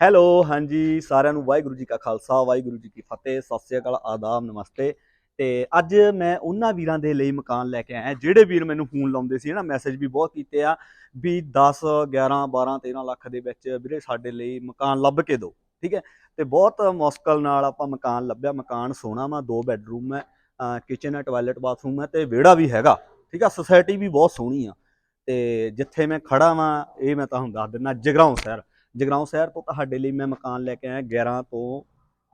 Hello, ਹਾਂਜੀ, ਸਾਰਿਆਂ ਨੂੰ ਵਾਹਿਗੁਰੂ ਜੀ ਕਾ ਖਾਲਸਾ, ਵਾਹਿਗੁਰੂ ਜੀ ਕੀ ਫਤਿਹ, ਸਤਿ ਸ੍ਰੀ ਅਕਾਲ, ਆਦਾਬ, ਨਮਸਤੇ। ਤੇ ਅੱਜ ਮੈਂ ਉਹਨਾਂ ਵੀਰਾਂ ਦੇ ਲਈ ਮਕਾਨ ਲੈ ਕੇ ਆਇਆ, ਜਿਹੜੇ ਵੀਰ ਮੈਨੂੰ ਫੋਨ ਲਾਉਂਦੇ ਸੀ ਨਾ ਮੈਸੇਜ ਵੀ ਬਹੁਤ ਕੀਤੇ ਆ, ਵੀ 10 11 12 13 ਲੱਖ ਦੇ ਵਿੱਚ ਵੀਰੇ ਸਾਡੇ ਲਈ ਮਕਾਨ ਲੱਭ ਕੇ ਦਿਓ, ਠੀਕ ਹੈ? ਤੇ ਬਹੁਤ ਮੁਸ਼ਕਲ ਨਾਲ ਆਪਾਂ ਮਕਾਨ ਲੱਭਿਆ, ਮਕਾਨ ਸੋਹਣਾ ਵਾ, ਦੋ ਬੈੱਡਰੂਮ ਹੈ ਕਿਚਨ ਹੈ ਟਾਇਲਟ ਬਾਥਰੂਮ ਹੈ ਤੇ ਵਿਹੜਾ ਵੀ ਹੈਗਾ, ਠੀਕ ਆ ਸੁਸਾਇਟੀ ਵੀ ਬਹੁਤ ਸੋਹਣੀ ਆ। ਤੇ ਜਿੱਥੇ ਮੈਂ ਖੜਾ ਵਾਂ, ਇਹ ਮੈਂ ਤੁਹਾਨੂੰ ਦੱਸ ਦਿੰਦਾ, ਜਗਰਾਉਂ ਸ਼ਹਿਰ। ਜਗਰਾਉਂ ਸ਼ਹਿਰ ਤੋਂ ਤੁਹਾਡੇ ਲਈ ਮੈਂ ਮਕਾਨ ਲੈ ਕੇ ਆਇਆ 11 ਤੋਂ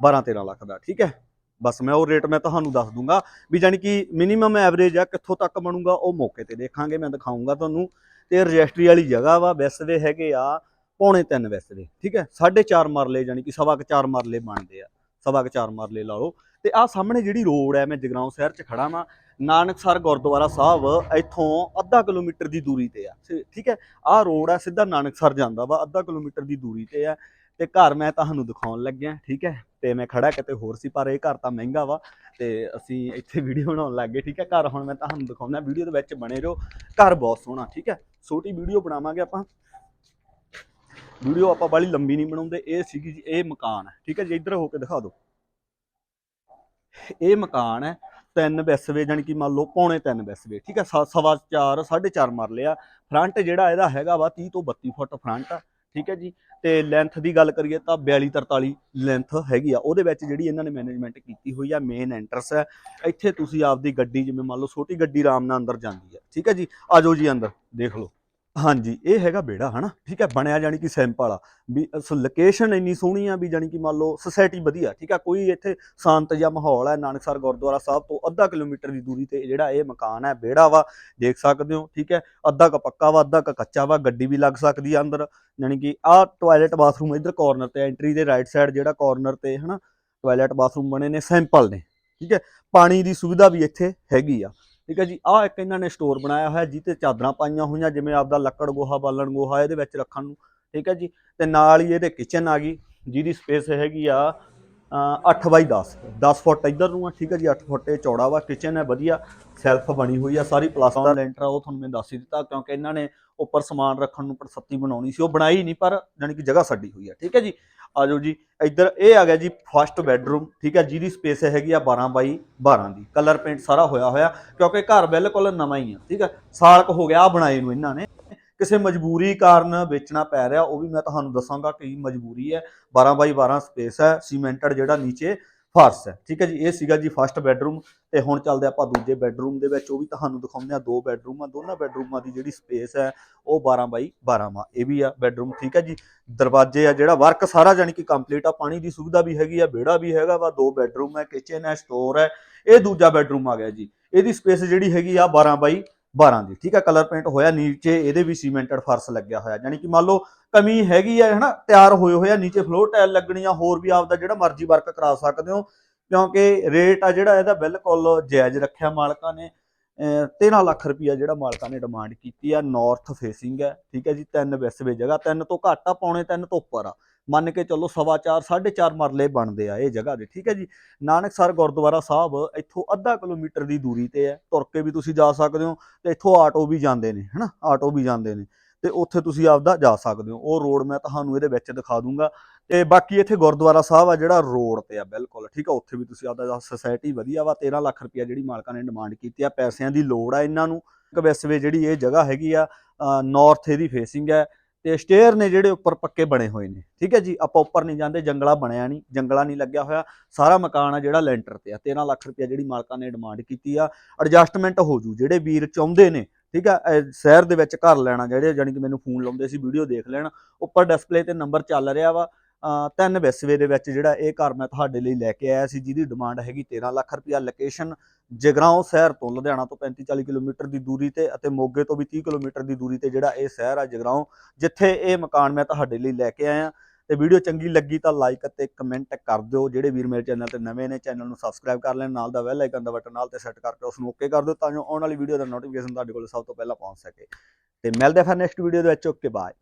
12 13 ਲੱਖ ਦਾ, ਠੀਕ ਹੈ? ਬਸ ਮੈਂ ਉਹ ਰੇਟ ਮੈਂ ਤੁਹਾਨੂੰ ਦੱਸ ਦੂੰਗਾ ਵੀ ਜਾਨੀ ਕਿ ਮਿਨੀਮਮ ਐਵਰੇਜ ਆ, ਕਿੱਥੋਂ ਤੱਕ ਬਣੂਗਾ, ਉਹ ਮੌਕੇ ਤੇ ਦੇਖਾਂਗੇ, ਮੈਂ ਦਿਖਾਉਂਗਾ ਤੁਹਾਨੂੰ। ਤੇ ਰਜਿਸਟਰੀ ਵਾਲੀ ਜਗ੍ਹਾ ਵਾ ਵੈਸਵੇ ਹੈਗੇ ਆ ਪੌਣੇ 3 ਵੈਸਵੇ ਠੀਕ ਹੈ? 4.5 ਮਰਲੇ ਜਾਨੀ ਕਿ ਸਵਾ ਕੁ 4 ਮਰਲੇ ਬਣਦੇ ਆ, ਸਵਾ ਕੁ 4 ਮਰਲੇ ਲਾ ਲਓ। ਤੇ ਆ ਸਾਹਮਣੇ ਜਿਹੜੀ ਰੋਡ ਹੈ ਮੈਂ ਜਗਰਾਉਂ ਸ਼ਹਿਰ 'ਚ ਖੜਾ ਵਾਂ ਨਾਨਕਸਰ ਗੁਰਦੁਆਰਾ ਸਾਹਿਬ ਇੱਥੋਂ ਅੱਧਾ ਕਿਲੋਮੀਟਰ ਦੀ ਦੂਰੀ ਤੇ ਆ। ਠੀਕ ਹੈ? ਆਹ ਰੋਡ ਆ, ਸਿੱਧਾ ਨਾਨਕਸਰ ਜਾਂਦਾ ਵਾ, ਅੱਧਾ ਕਿਲੋਮੀਟਰ ਦੀ ਦੂਰੀ ਤੇ ਆ। ਤੇ ਘਰ ਮੈਂ ਤੁਹਾਨੂੰ ਦਿਖਾਉਣ ਲੱਗਿਆ, ਠੀਕ ਹੈ? ਤੇ ਮੈਂ ਖੜਾ ਕਿਤੇ ਹੋਰ ਸੀ, ਪਰ ਇਹ ਘਰ ਤਾਂ ਮਹਿੰਗਾ ਵਾ, ਤੇ ਅਸੀਂ ਇੱਥੇ ਵੀਡੀਓ ਬਣਾਉਣ ਲੱਗ ਗਏ, ਠੀਕ ਹੈ? ਘਰ ਹੁਣ ਮੈਂ ਤੁਹਾਨੂੰ ਦਿਖਾਉਣਾ, ਵੀਡੀਓ ਦੇ ਵਿੱਚ ਬਣੇ ਰਹੋ। ਘਰ ਬਹੁਤ ਸੋਹਣਾ, ਠੀਕ ਹੈ? ਛੋਟੀ ਵੀਡੀਓ ਬਣਾਵਾਂਗੇ ਆਪਾਂ। ਵੀਡੀਓ ਆਪਾਂ ਬਾਲੀ ਲੰਬੀ ਨਹੀਂ ਬਣਾਉਂਦੇ, ਇਹ ਸੀਗੀ ਜੀ, ਇਹ ਮਕਾਨ ਹੈ, ਠੀਕ ਹੈ? ਜੀ ਇੱਧਰ ਹੋ ਕੇ ਦਿਖਾ ਦਿਓ। ਇਹ ਮਕਾਨ ਹੈ ਤਿੰਨ ਬੈਸਵੇ ਜਾਣੀ ਕਿ ਮੰਨ ਲਓ ਪੌਣੇ ਤਿੰਨ ਬੈਸਵੇ ਠੀਕ ਹੈ ਸ- ਸਵਾ 4 4.5 ਮਰਲੇ ਲਿਆ। ਫਰੰਟ ਜਿਹੜਾ ਇਹਦਾ ਹੈਗਾ ਵਾ 30 ਤੋਂ 32 ਫੁੱਟ ਫਰੰਟ ਆ, ਠੀਕ ਹੈ ਜੀ। ਤੇ ਲੈਂਥ ਦੀ ਗੱਲ ਕਰੀਏ ਤਾਂ 42 43 ਲੈਂਥ ਹੈਗੀ ਆ। ਉਹਦੇ ਵਿੱਚ ਜਿਹੜੀ ਇਹਨਾਂ ਨੇ ਮੈਨੇਜਮੈਂਟ ਕੀਤੀ ਹੋਈ ਆ ਮੇਨ ਐਂਟਰਸ ਹੈ ਇੱਥੇ ਤੁਸੀਂ ਆਪਦੀ ਗੱਡੀ, ਜਿਵੇਂ ਮੰਨ ਲਓ ਛੋਟੀ ਗੱਡੀ ਆਰਾਮ ਨਾਲ ਅੰਦਰ ਜਾਂਦੀ ਹੈ ਠੀਕ ਹੈ ਜੀ। ਆਜੋ ਜੀ ਅੰਦਰ, ਦੇਖ ਲਓ। ਹਾਂਜੀ, ਇਹ ਹੈਗਾ ਬੇੜਾ ਹਨਾ? ਠੀਕ ਹੈ, ਬਣਿਆ ਜਾਣੀ ਕਿ ਸੈਂਪਲ ਆ। ਵੀ ਲੋਕੇਸ਼ਨ ਇੰਨੀ ਸੋਹਣੀ ਆ ਵੀ ਜਾਣੀ ਕਿ ਮੰਨ ਲਓ ਸੁਸਾਇਟੀ ਵਧੀਆ, ਠੀਕ ਆ ਕੋਈ ਇੱਥੇ ਸ਼ਾਂਤ ਜਿਹਾ ਮਾਹੌਲ ਹੈ, ਨਾਨਕਸਰ ਗੁਰਦੁਆਰਾ ਸਾਹਿਬ ਤੋਂ ਅੱਧਾ ਕਿਲੋਮੀਟਰ ਦੀ ਦੂਰੀ ਤੇ ਜਿਹੜਾ ਇਹ ਮਕਾਨ ਹੈ ਬੇੜਾ ਵਾ, ਦੇਖ ਸਕਦੇ ਹੋ, ਠੀਕ ਹੈ? ਅੱਧਾ ਕ ਪੱਕਾ ਵਾ, ਅੱਧਾ ਕ ਕੱਚਾ ਵਾ, ਗੱਡੀ ਵੀ ਲੱਗ ਸਕਦੀ ਆ ਅੰਦਰ। ਯਾਨੀ ਕਿ ਆਹ ਟਾਇਲਟ ਬਾਥਰੂਮ ਇਧਰ ਕਾਰਨਰ ਤੇ ਐਂਟਰੀ ਦੇ ਰਾਈਟ ਸਾਈਡ ਜਿਹੜਾ ਕਾਰਨਰ ਤੇ, ਹਨਾ? ਟਾਇਲਟ ਬਾਥਰੂਮ ਬਣੇ ਨੇ ਸੈਂਪਲ ਨੇ, ਠੀਕ ਹੈ? ਪਾਣੀ ਦੀ ਸੁਵਿਧਾ ਵੀ ਇੱਥੇ ਹੈਗੀ ਆ। ਠੀਕ ਹੈ ਜੀ, ਆਹ ਇੱਕ ਇਹਨਾਂ ਨੇ ਸਟੋਰ ਬਣਾਇਆ ਹੋਇਆ ਜਿੱਤੇ ਚਾਦਰਾਂ ਪਾਈਆਂ ਹੋਈਆਂ, ਜਿਵੇਂ ਆਪਦਾ ਲੱਕੜ ਗੋਹਾ, ਬਾਲਣ ਗੋਹਾ, ਇਹਦੇ ਵਿੱਚ ਰੱਖਣ ਨੂੰ, ਠੀਕ ਹੈ ਜੀ, ਤੇ ਨਾਲ ਹੀ ਇਹਦੇ ਕਿਚਨ ਆ ਗਈ, ਜਿਹਦੀ ਸਪੇਸ ਹੈਗੀ ਆ 8 ਬਾਈ 10 10 ਫੁੱਟ ਇੱਧਰ ਨੂੰ ਆ, ਠੀਕ ਹੈ ਜੀ 8 ਫੁੱਟ ਇਹ ਚੌੜਾ ਵਾ ਕਿਚਨ ਹੈ, ਵਧੀਆ ਸੈਲਫ ਬਣੀ ਹੋਈ ਆ, ਸਾਰੀ ਪਲਾਸਟਰ ਦਾ ਲੈਂਟਰ ਆ, ਉਹ ਤੁਹਾਨੂੰ ਮੈਂ ਦੱਸ ਹੀ ਦਿੱਤਾ, ਕਿਉਂਕਿ ਇਹਨਾਂ ਨੇ ਉੱਪਰ ਸਮਾਨ ਰੱਖਣ ਨੂੰ ਪਰਸੱਤੀ ਬਣਾਉਣੀ ਸੀ, ਉਹ ਬਣਾਈ ਨਹੀਂ, ਪਰ ਜਾਣੀ ਕਿ ਜਗ੍ਹਾ ਛੱਡੀ ਹੋਈ ਆ, ਠੀਕ ਹੈ ਜੀ। ਆਜੋ ਜੀ, ਇੱਧਰ ਇਹ ਆ ਗਿਆ ਜੀ ਫਸਟ ਬੈੱਡਰੂਮ ਠੀਕ ਹੈ ਜਿਹਦੀ ਸਪੇਸ ਹੈਗੀ ਆ 12 ਬਾਈ 12 ਦੀ। ਕਲਰ ਪੇਂਟ ਸਾਰਾ ਹੋਇਆ ਹੋਇਆ, ਕਿਉਂਕਿ ਘਰ ਬਿਲਕੁਲ ਨਵਾਂ ਹੀ ਆ, ਠੀਕ ਹੈ ਸਾਲਕ ਹੋ ਗਿਆ ਆਹ ਬਣਾਏ ਨੂੰ ਇਹਨਾਂ ਨੇ। ਕਿਸੇ ਮਜਬੂਰੀ ਕਾਰਨ ਵੇਚਣਾ ਪੈ ਰਿਹਾ, ਉਹ ਵੀ ਮੈਂ ਤੁਹਾਨੂੰ ਦੱਸਾਂਗਾ ਕੀ ਮਜਬੂਰੀ ਹੈ। 12 ਬਾਈ 12 ਸਪੇਸ ਹੈ ਸੀਮੈਂਟਡ ਜਿਹੜਾ ਨੀਚੇ ਫਰਸ਼ ਹੈ। ਠੀਕ ਹੈ ਜੀ, ਇਹ ਸੀਗਾ ਜੀ ਫਸਟ ਬੈਡਰੂਮ ਤੇ ਹੁਣ ਚੱਲਦੇ ਆਪਾਂ ਦੂਜੇ ਬੈਡਰੂਮ ਦੇ ਵਿੱਚ, ਉਹ ਵੀ ਤੁਹਾਨੂੰ ਦਿਖਾਉਂਦੇ ਆ ਦੋ ਬੈਡਰੂਮ ਆ, ਦੋਨਾਂ ਬੈਡਰੂਮਾਂ ਦੀ ਜਿਹੜੀ ਸਪੇਸ ਹੈ, ਉਹ 12 ਬਾਈ 12 ਵਾ ਇਹ ਵੀ ਆ ਬੈਡਰੂਮ ਠੀਕ ਹੈ ਜੀ। ਦਰਵਾਜ਼ੇ ਆ ਜਿਹੜਾ ਵਰਕ ਸਾਰਾ ਜਾਨੀ ਕਿ ਕੰਪਲੀਟ ਆ, ਪਾਣੀ ਦੀ ਸੁਵਿਧਾ ਵੀ ਹੈਗੀ ਆ, ਵਿਹੜਾ ਵੀ ਹੈਗਾ ਵਾ, ਦੋ ਬੈਡਰੂਮ ਹੈ ਕਿਚਨ ਹੈ ਸਟੋਰ ਹੈ, ਇਹ ਦੂਜਾ ਬੈਡਰੂਮ ਆ ਗਿਆ ਜੀ। ਇਹਦੀ ਸਪੇਸ ਜਿਹੜੀ ਹੈਗੀ ਆ 12 ਬਾਈ 12 ਦੀ, ਠੀਕ ਆ? ਕਲਰ ਪੇਂਟ ਹੋਇਆ, ਨੀਚੇ ਇਹਦੇ ਵੀ ਸੀਮੈਂਟਡ ਫਰਸ਼ ਲੱਗਿਆ ਹੋਇਆ। ਯਾਨੀ ਕਿ ਮੰਨ ਲਓ ਕਮੀ ਹੈਗੀ ਹੈ ਹਨਾ, ਤਿਆਰ ਹੋਏ ਹੋਏ ਆ, ਨੀਚੇ ਫਲੋਰ ਟਾਇਲ ਲੱਗਣੀ ਆ ਹੋਰ ਵੀ ਆਪਦਾ ਜਿਹੜਾ ਮਰਜ਼ੀ ਵਰਕ ਕਰਾ ਸਕਦੇ ਹੋ। ਕਿਉਂਕਿ ਰੇਟ ਆ ਜਿਹੜਾ, ਇਹਦਾ ਬਿਲਕੁਲ ਜਾਇਜ਼ ਰੱਖਿਆ ਮਾਲਕਾਂ ਨੇ। ਅਹ 13 ਲੱਖ ਰੁਪਈਆ ਜਿਹੜਾ ਮਾਲਕਾਂ ਨੇ ਡਿਮਾਂਡ ਕੀਤੀ ਆ ਨਾਰਥ ਫੇਸਿੰਗ ਹੈ ਠੀਕ ਹੈ ਜੀ, ਤਿੰਨ ਵਿਸਵੇ ਜਗ੍ਹਾ, ਤਿੰਨ ਤੋਂ ਘੱਟ ਆ, ਪੌਣੇ ਤਿੰਨ ਤੋਂ ਉੱਪਰ ਆ। ਮੰਨ ਕੇ ਚੱਲੋ ਸਵਾ ਚਾਰ, ਸਾਢੇ ਚਾਰ ਮਰਲੇ ਬਣਦੇ ਆ ਇਹ ਜਗ੍ਹਾ ਦੇ, ਠੀਕ ਹੈ ਜੀ? ਨਾਨਕਸਰ ਗੁਰਦੁਆਰਾ ਸਾਹਿਬ ਇੱਥੋਂ ਅੱਧਾ ਕਿਲੋਮੀਟਰ ਦੀ ਦੂਰੀ ਤੇ ਹੈ, ਤੁਰ ਕੇ ਵੀ ਤੁਸੀਂ ਜਾ ਸਕਦੇ ਹੋ ਤੇ ਇੱਥੋਂ ਆਟੋ ਵੀ ਜਾਂਦੇ ਨੇ, ਹਨਾ? ਆਟੋ ਵੀ ਜਾਂਦੇ ਨੇ ਤੇ ਉੱਥੇ ਤੁਸੀਂ ਆਪਦਾ ਜਾ ਸਕਦੇ ਹੋ। ਉਹ ਰੋਡ ਮੈਂ ਤੁਹਾਨੂੰ ਇਹਦੇ ਵਿੱਚ ਦਿਖਾ ਦੂੰਗਾ ਤੇ ਬਾਕੀ ਇੱਥੇ ਗੁਰਦੁਆਰਾ ਸਾਹਿਬ ਆ ਜਿਹੜਾ ਰੋਡ ਤੇ ਆ, ਬਿਲਕੁਲ, ਠੀਕ ਆ ਉੱਥੇ ਵੀ ਤੁਸੀਂ ਆਪਦਾ ਸੋਸਾਇਟੀ ਵਧੀਆ ਵਾ 13 ਲੱਖ ਰੁਪਇਆ ਜਿਹੜੀ ਮਾਲਕਾਂ ਨੇ ਡਿਮਾਂਡ ਕੀਤੀ ਆ, ਪੈਸਿਆਂ ਦੀ ਲੋੜ ਆ ਇਹਨਾਂ ਨੂੰ। ਇੱਕ ਵੈਸਵੇ ਜਿਹੜੀ ਇਹ ਜਗ੍ਹਾ ਹੈਗੀ ਆ ਨਾਰਥ ਇਹਦੀ ਫੇਸਿੰਗ ਹੈ। ਤੇ ਸਟੇਅਰ ਨੇ ਜਿਹੜੇ ਉੱਪਰ ਪੱਕੇ ਬਣੇ ਹੋਏ ਨੇ। ਠੀਕ ਹੈ ਜੀ? ਆਪਾਂ ਉੱਪਰ ਨਹੀਂ ਜਾਂਦੇ, ਜੰਗਲਾ ਬਣਿਆ ਨਹੀਂ, ਜੰਗਲਾ ਨਹੀਂ ਲੱਗਿਆ ਹੋਇਆ। ਸਾਰਾ ਮਕਾਨ ਆ ਜਿਹੜਾ ਲੈਂਟਰ ਤੇ ਆ। 13 ਲੱਖ ਰੁਪਇਆ ਜਿਹੜੀ ਮਾਲਕਾਂ ਨੇ ਡਿਮਾਂਡ ਕੀਤੀ ਆ। ਐਡਜਸਟਮੈਂਟ ਹੋ ਜੂ। ਜਿਹੜੇ ਵੀਰ ਚਾਹੁੰਦੇ ਨੇ, ਠੀਕ ਆ ਸ਼ਹਿਰ ਦੇ ਵਿੱਚ ਘਰ ਲੈਣਾ, ਜਿਹੜੇ ਜਾਨੀ ਕਿ ਮੈਨੂੰ ਫੋਨ ਲਾਉਂਦੇ ਸੀ ਵੀਡੀਓ ਦੇਖ ਲੈਣ, ਉੱਪਰ ਡਿਸਪਲੇ ਤੇ ਨੰਬਰ ਚੱਲ ਰਿਹਾ ਵਾ। ਅਹ ਤਿੰਨ ਵਿਸਵੇ ਦੇ ਵਿੱਚ ਜਿਹੜਾ ਇਹ ਘਰ ਮੈਂ ਤੁਹਾਡੇ ਲਈ ਲੈ ਕੇ ਆਇਆ ਸੀ, ਜਿਹਦੀ ਡਿਮਾਂਡ ਹੈਗੀ 13 ਲੱਖ ਰੁਪਇਆ। ਲੋਕੇਸ਼ਨ ਜਗਰਾਉਂ ਸ਼ਹਿਰ ਤੋਂ ਲੁਧਿਆਣਾ ਤੋਂ 35 40 ਕਿਲੋਮੀਟਰ ਦੀ ਦੂਰੀ ਤੇ ਅਤੇ ਮੋਗੇ ਤੋਂ ਵੀ 30 ਕਿਲੋਮੀਟਰ ਦੀ ਦੂਰੀ ਤੇ ਜਿਹੜਾ ਇਹ ਸ਼ਹਿਰ ਆ ਜਗਰਾਉਂ, ਜਿੱਥੇ ਇਹ ਮਕਾਨ ਮੈਂ ਤੁਹਾਡੇ ਲਈ ਲੈ ਕੇ ਆਇਆ। ਤੇ ਵੀਡੀਓ ਚੰਗੀ ਲੱਗੀ ਤਾਂ ਲਾਈਕ ਅਤੇ ਕਮੈਂਟ ਕਰ ਦਿਓ। ਜਿਹੜੇ ਵੀਰ ਮੇਰੇ ਚੈਨਲ ਤੇ ਨਵੇਂ ਨੇ, ਚੈਨਲ ਨੂੰ ਸਬਸਕ੍ਰਾਈਬ ਕਰ ਲੈਣ, ਨਾਲ ਦਾ ਬੈਲ ਆਈਕਨ ਦਾ ਬਟਨ ਨਾਲ ਤੇ ਸੈੱਟ ਕਰਕੇ ਉਸ ਨੂੰ ਓਕੇ ਕਰ ਦਿਓ ਤਾਂ ਜੋ ਆਉਣ ਵਾਲੀ ਵੀਡੀਓ ਦਾ ਨੋਟੀਫਿਕੇਸ਼ਨ ਤੁਹਾਡੇ ਕੋਲ ਸਭ ਤੋਂ ਪਹਿਲਾਂ ਪਹੁੰਚ ਸਕੇ। ਤੇ ਮਿਲਦੇ ਫਿਰ ਨੈਕਸਟ ਵੀਡੀਓ ਦੇ ਵਿੱਚ। Okay bye